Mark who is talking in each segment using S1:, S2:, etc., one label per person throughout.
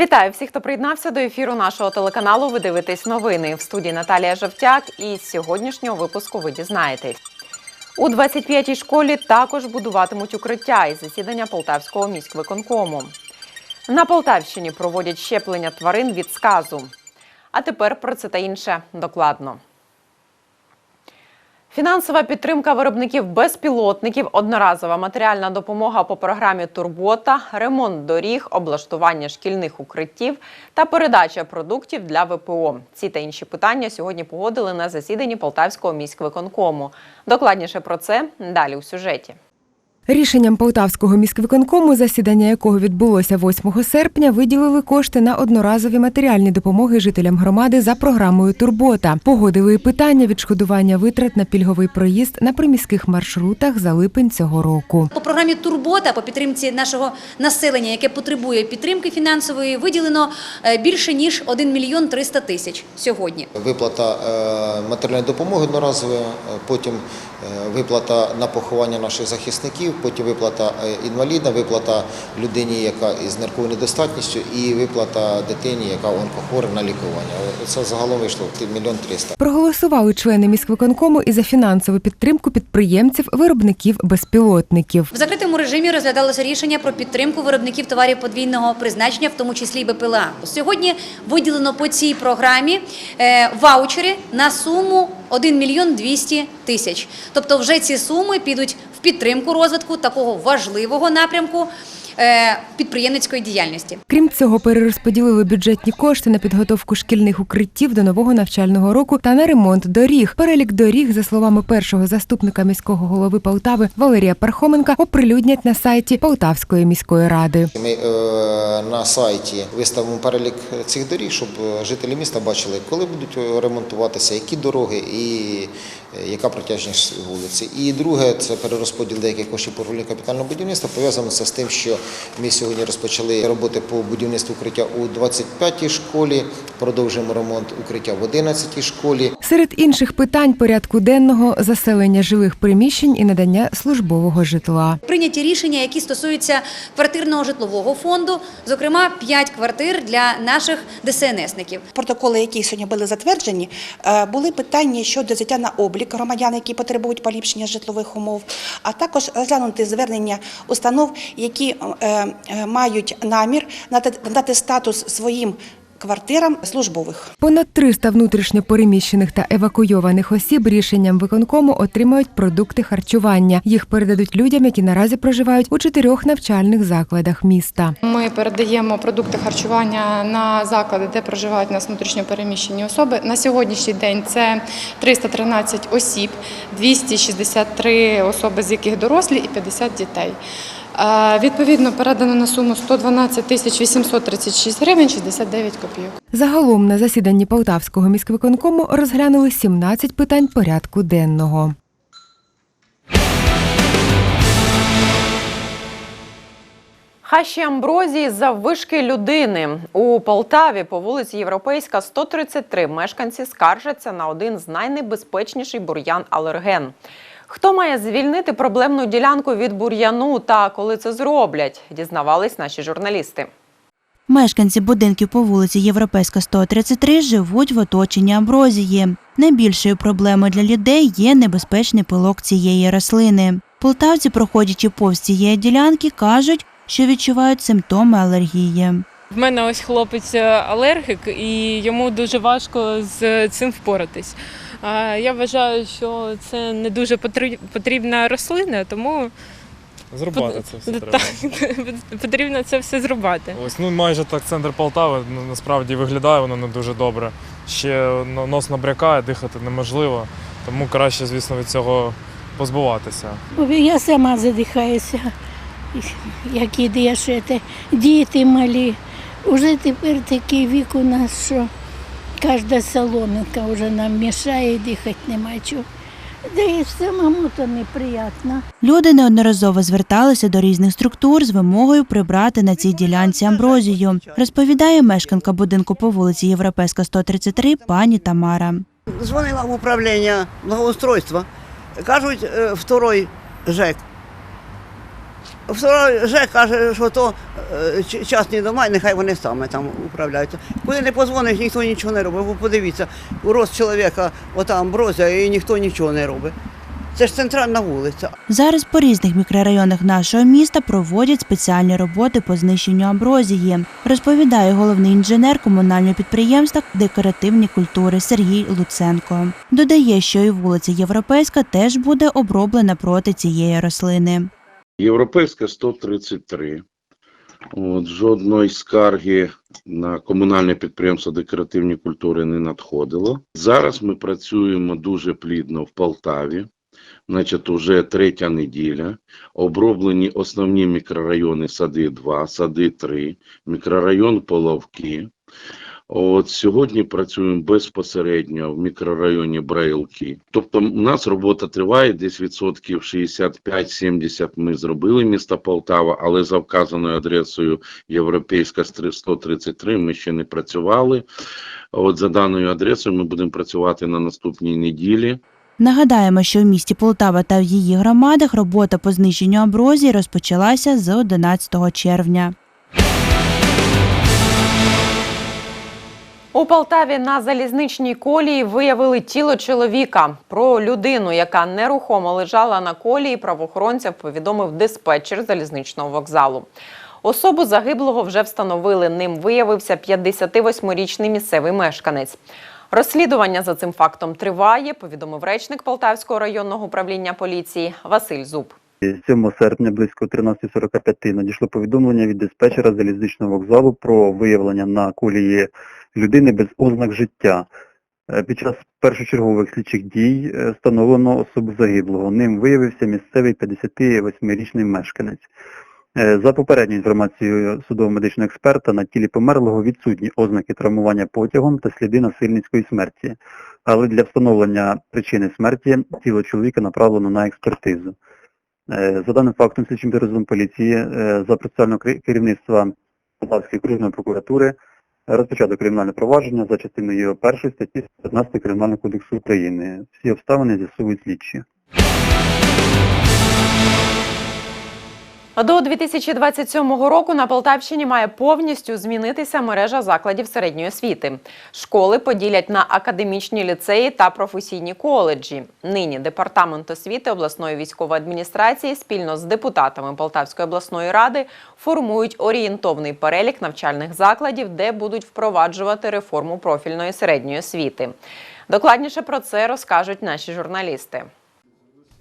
S1: Вітаю всіх, хто приєднався до ефіру нашого телеканалу. Ви дивитесь новини в студії Наталія Жовтяк. І з сьогоднішнього випуску ви дізнаєтесь. У 25-й школі також будуватимуть укриття і засідання Полтавського міськвиконкому. На Полтавщині проводять щеплення тварин від сказу. А тепер про це та інше докладно. Фінансова підтримка виробників безпілотників, одноразова матеріальна допомога по програмі Турбота, ремонт доріг, облаштування шкільних укриттів та передача продуктів для ВПО. Ці та інші питання сьогодні погодили на засіданні Полтавського міськвиконкому. Докладніше про це далі у сюжеті.
S2: Рішенням Полтавського міськвиконкому, засідання якого відбулося 8 серпня, виділили кошти на одноразові матеріальні допомоги жителям громади за програмою Турбота. Погодили і питання відшкодування витрат на пільговий проїзд на приміських маршрутах за липень цього року.
S3: По програмі Турбота по підтримці нашого населення, яке потребує підтримки фінансової, виділено е, більше ніж 1 мільйон 300 тисяч сьогодні.
S4: Виплата е, матеріальної допомоги одноразової, потім е, виплата на поховання наших захисників, потім виплата е, інваліда, виплата людині, яка із нирковою недостатністю, і виплата дитині, яка онкохвора на лікування. Це загалом вийшло в мільйон триста.
S2: Проголосували члени міськвиконкому і за фінансову підтримку підприємців, виробників безпілотників.
S3: В закритому режимі розглядалося рішення про підтримку виробників товарів подвійного призначення, в тому числі й БПЛА. Сьогодні виділено по цій програмі е, ваучери на суму 1 мільйон 200 тисяч. Тобто вже ці суми підуть підтримку розвитку такого важливого напрямку е, підприємницької діяльності.
S2: Крім цього, перерозподілили бюджетні кошти на підготовку шкільних укриттів до нового навчального року та на ремонт доріг. Перелік доріг, за словами першого заступника міського голови Полтави Валерія Пархоменка, оприлюднять на сайті Полтавської міської ради.
S4: Ми е, на сайті виставимо перелік цих доріг, щоб жителі міста бачили, коли будуть е, ремонтуватися, які дороги і яка протяжність вулиці. І друге, це перерозподіл деяких коштів по управлінню капітального будівництва. Пов'язано це з тим, що ми сьогодні розпочали роботи по будівництву укриття у 25-й школі, продовжуємо ремонт укриття в 11-й школі.
S2: Серед інших питань порядку денного заселення жилих приміщень і надання службового житла.
S3: Прийняті рішення, які стосуються квартирного житлового фонду, зокрема 5 квартир для наших ДСНСників.
S5: Протоколи, які сьогодні були затверджені, е, були питання щодо взяття на облік громадян, які потребують поліпшення житлових умов, а також розглянути звернення установ, які е, е, мають намір надати- статус своїм квартирам службових.
S2: Понад 300 внутрішньо переміщених та евакуйованих осіб рішенням виконкому отримають продукти харчування. Їх передадуть людям, які наразі проживають у чотирьох навчальних закладах міста.
S6: Ми передаємо продукти харчування на заклади, де проживають нас внутрішньо переміщені особи. На сьогоднішній день це 313 осіб, 263 особи, з яких дорослі, і 50 дітей. Відповідно, передано на суму 112 тисяч 836 гривень 69 копійок.
S2: Загалом на засіданні Полтавського міськвиконкому розглянули 17 питань порядку денного.
S1: Хащі амброзії за вишки людини у Полтаві по вулиці Європейська 133 мешканці скаржаться на один з найнебезпечніший бур'ян алерген. Хто має звільнити проблемну ділянку від бур'яну та коли це зроблять, дізнавались наші журналісти.
S7: Мешканці будинків по вулиці Європейська 133 живуть в оточенні амброзії. Найбільшою проблемою для людей є небезпечний пилок цієї рослини. Полтавці, проходячи повз цієї ділянки, кажуть, що відчувають симптоми алергії.
S8: В мене ось хлопець е, алергік, і йому дуже важко з цим впоратись. А Я вважаю, що це не дуже потрібна рослина, тому
S9: Зрубати це все треба.
S8: так, потрібно це все зрубати.
S9: Ось ну майже так центр Полтави насправді виглядає воно не дуже добре. Ще нос набрякає, дихати неможливо, тому краще, звісно, від цього позбуватися.
S10: Я сама задихаюся, як ідеш, це діти малі. Уже тепер такий вік у нас, що кожна соломинка вже нам мішає, дихати нема чого. Да і самому то неприємно.
S7: Люди неодноразово зверталися до різних структур з вимогою прибрати на цій ділянці амброзію, розповідає мешканка будинку по вулиці Європейська 133 пані Тамара.
S11: Дзвонила в управління благоустройства. Кажуть, е, второй ЖЕК Ж каже, що то е, ч- частні дома, і нехай вони саме там управляються. Куди не позвониш, ніхто нічого не робить. Ви подивіться, рост чоловіка, ота амброзія, і ніхто нічого не робить. Це ж центральна вулиця.
S7: Зараз по різних мікрорайонах нашого міста проводять спеціальні роботи по знищенню амброзії, розповідає головний інженер комунального підприємства декоративні культури Сергій Луценко. Додає, що і вулиця Європейська теж буде оброблена проти цієї рослини.
S12: Європейська 133. От, жодної скарги на комунальне підприємство декоративні культури не надходило. Зараз ми працюємо дуже плідно в Полтаві. Значить, уже третя неділя. Оброблені основні мікрорайони Сади 2, Сади 3, мікрорайон Половки. От сьогодні працюємо безпосередньо в мікрорайоні Браїлки. Тобто, у нас робота триває десь відсотків 65-70 Ми зробили місто Полтава, але за вказаною адресою Європейська 133 ми ще не працювали. От за даною адресою ми будемо працювати на наступній неділі.
S7: Нагадаємо, що в місті Полтава та в її громадах робота по знищенню амброзії розпочалася з 11 червня.
S1: У Полтаві на залізничній колії виявили тіло чоловіка. Про людину, яка нерухомо лежала на колії, правоохоронцям повідомив диспетчер залізничного вокзалу. Особу загиблого вже встановили. Ним виявився 58-річний місцевий мешканець. Розслідування за цим фактом триває, повідомив речник Полтавського районного управління поліції Василь Зуб.
S13: 7 серпня близько 13.45 надійшло повідомлення від диспетчера залізничного вокзалу про виявлення на колії людини без ознак життя. Е, Під час першочергових слідчих дій е, встановлено особу загиблого. Ним виявився місцевий 58-річний мешканець. Е, За попередньою інформацією судово-медичного експерта, на тілі померлого відсутні ознаки травмування потягом та сліди насильницької смерті. Але для встановлення причини смерті тіло чоловіка направлено на експертизу. За даним фактом слідчим підрозділом поліції за процесуального керівництва Полтавської окружної прокуратури розпочато кримінальне провадження за частиною 1 статті 15 Кримінального кодексу України. Всі обставини з'ясовують слідчі.
S1: До 2027 року на Полтавщині має повністю змінитися мережа закладів середньої освіти. Школи поділять на академічні ліцеї та професійні коледжі. Нині департамент освіти обласної військової адміністрації спільно з депутатами Полтавської обласної ради формують орієнтовний перелік навчальних закладів, де будуть впроваджувати реформу профільної середньої освіти. Докладніше про це розкажуть наші журналісти.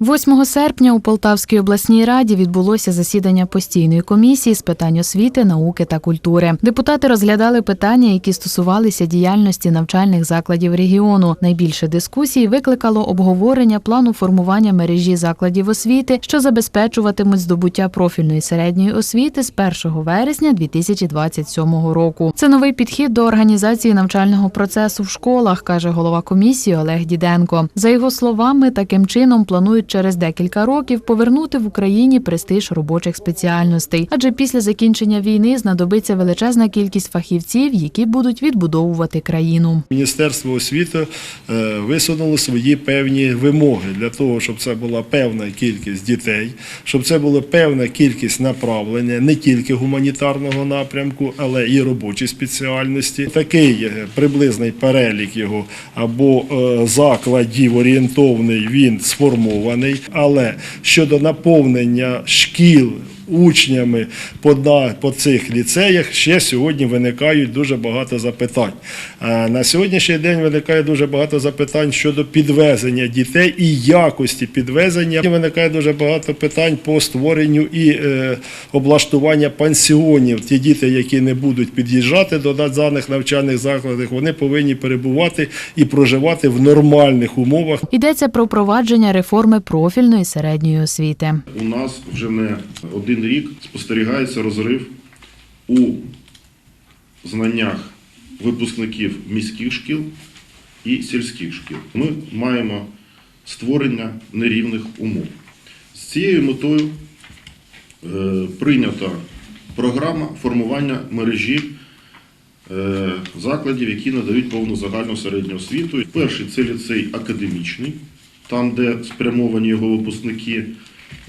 S14: 8 серпня у Полтавській обласній раді відбулося засідання постійної комісії з питань освіти, науки та культури. Депутати розглядали питання, які стосувалися діяльності навчальних закладів регіону. Найбільше дискусій викликало обговорення плану формування мережі закладів освіти, що забезпечуватимуть здобуття профільної середньої освіти з 1 вересня 2027 року. Це новий підхід до організації навчального процесу в школах, каже голова комісії Олег Діденко. За його словами, таким чином планують через декілька років повернути в Україні престиж робочих спеціальностей, адже після закінчення війни знадобиться величезна кількість фахівців, які будуть відбудовувати країну.
S15: Міністерство освіти е, висунуло свої певні вимоги для того, щоб це була певна кількість дітей, щоб це була певна кількість направлення не тільки гуманітарного напрямку, але і робочі спеціальності. Такий приблизний перелік його або е, закладів орієнтовний він сформований, але щодо наповнення шкіл. Учнями по, на- по цих ліцеях ще сьогодні виникають дуже багато запитань. А на сьогоднішній день виникає дуже багато запитань щодо підвезення дітей і якості підвезення. Виникає дуже багато питань по створенню і е, облаштування пансіонів. Ті діти, які не будуть під'їжджати до даних навчальних закладів, вони повинні перебувати і проживати в нормальних умовах.
S14: Йдеться про впровадження реформи профільної середньої освіти.
S16: У нас вже не один рік спостерігається розрив у знаннях випускників міських шкіл і сільських шкіл. Ми маємо створення нерівних умов. З цією метою е, прийнята програма формування мережі е, закладів, які надають повну загальну середню освіту. Перший це ліцей академічний, там, де спрямовані його випускники.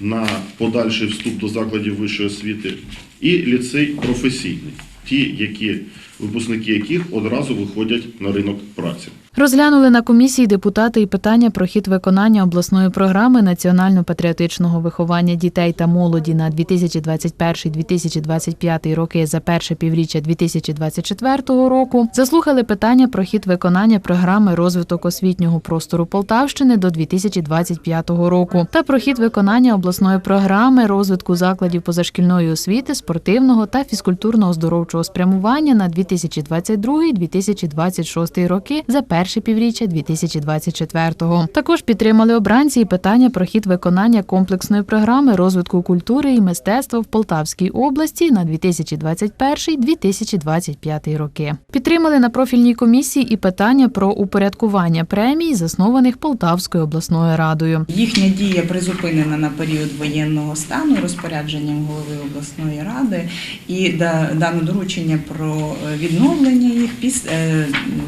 S16: На подальший вступ до закладів вищої освіти, і ліцей професійний, ті, які випускники яких одразу виходять на ринок праці.
S14: Розглянули на комісії депутати і питання про хід виконання обласної програми національно-патріотичного виховання дітей та молоді на 2021-2025 роки за перше півріччя 2024 року. Заслухали питання про хід виконання програми розвиток освітнього простору Полтавщини до 2025 року та про хід виконання обласної програми розвитку закладів позашкільної освіти, спортивного та фізкультурно-оздоровчого спрямування на 2022-2026 роки за перше півріччя 2024-го. Також підтримали обранці і питання про хід виконання комплексної програми розвитку культури і мистецтва в Полтавській області на 2021-2025 роки. Підтримали на профільній комісії і питання про упорядкування премій, заснованих Полтавською обласною радою.
S17: Їхня дія призупинена на період воєнного стану розпорядженням голови обласної ради і да- дано доручення про відновлення їх е,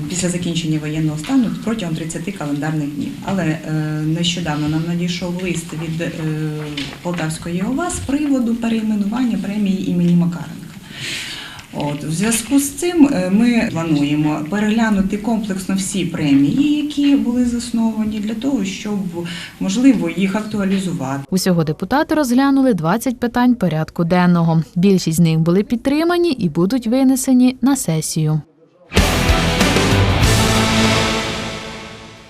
S17: після закінчення воєнного стану протягом 30 календарних днів. Але е, нещодавно нам надійшов лист від е, Полтавської ОВА з приводу перейменування премії імені Макаренка. От в зв'язку з цим е, ми плануємо переглянути комплексно всі премії, які були засновані, для того, щоб можливо їх актуалізувати.
S14: Усього депутати розглянули 20 питань порядку денного. Більшість з них були підтримані і будуть винесені на сесію.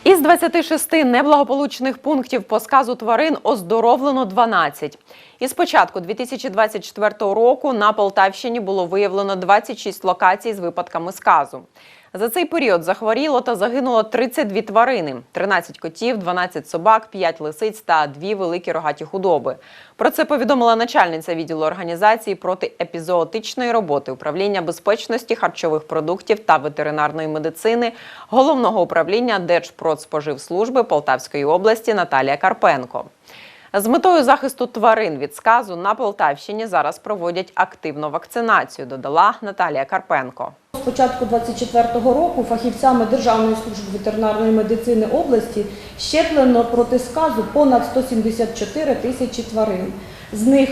S1: Із 26 неблагополучних пунктів по сказу тварин оздоровлено 12. Із початку 2024 року на Полтавщині було виявлено 26 локацій з випадками сказу. За цей період захворіло та загинуло 32 тварини: 13 котів, 12 собак, 5 лисиць та 2 великі рогаті худоби. Про це повідомила начальниця відділу організації протиепізоотичної роботи управління безпечності харчових продуктів та ветеринарної медицини головного управління Держпродспоживслужби Полтавської області Наталія Карпенко. З метою захисту тварин від сказу на Полтавщині зараз проводять активну вакцинацію, додала Наталія Карпенко.
S18: Початку 2024 року фахівцями Державної служби ветеринарної медицини області щеплено проти сказу понад 174 тисячі тварин. З них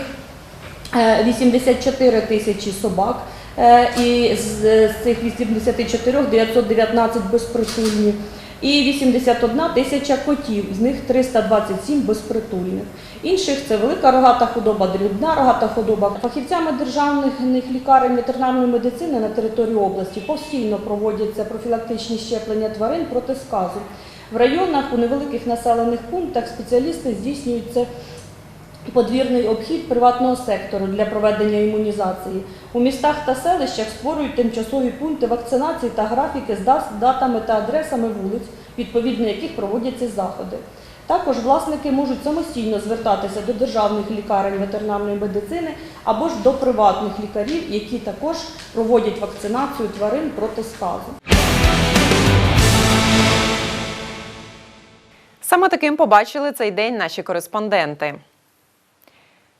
S18: е, 84 тисячі собак, е, і з цих 84 919 безпритульні. І 81 тисяча котів, з них 327 безпритульних. Інших це велика рогата худоба, дрібна рогата худоба. Фахівцями державних лікарень ветеринарної медицини на території області постійно проводяться профілактичні щеплення тварин проти сказу. В районах у невеликих населених пунктах спеціалісти здійснюють це подвірний обхід приватного сектору для проведення імунізації. У містах та селищах створюють тимчасові пункти вакцинації та графіки з датами та адресами вулиць, відповідно яких проводяться заходи. Також власники можуть самостійно звертатися до державних лікарень ветеринарної медицини або ж до приватних лікарів, які також проводять вакцинацію тварин проти сказу.
S1: Саме таким побачили цей день наші кореспонденти.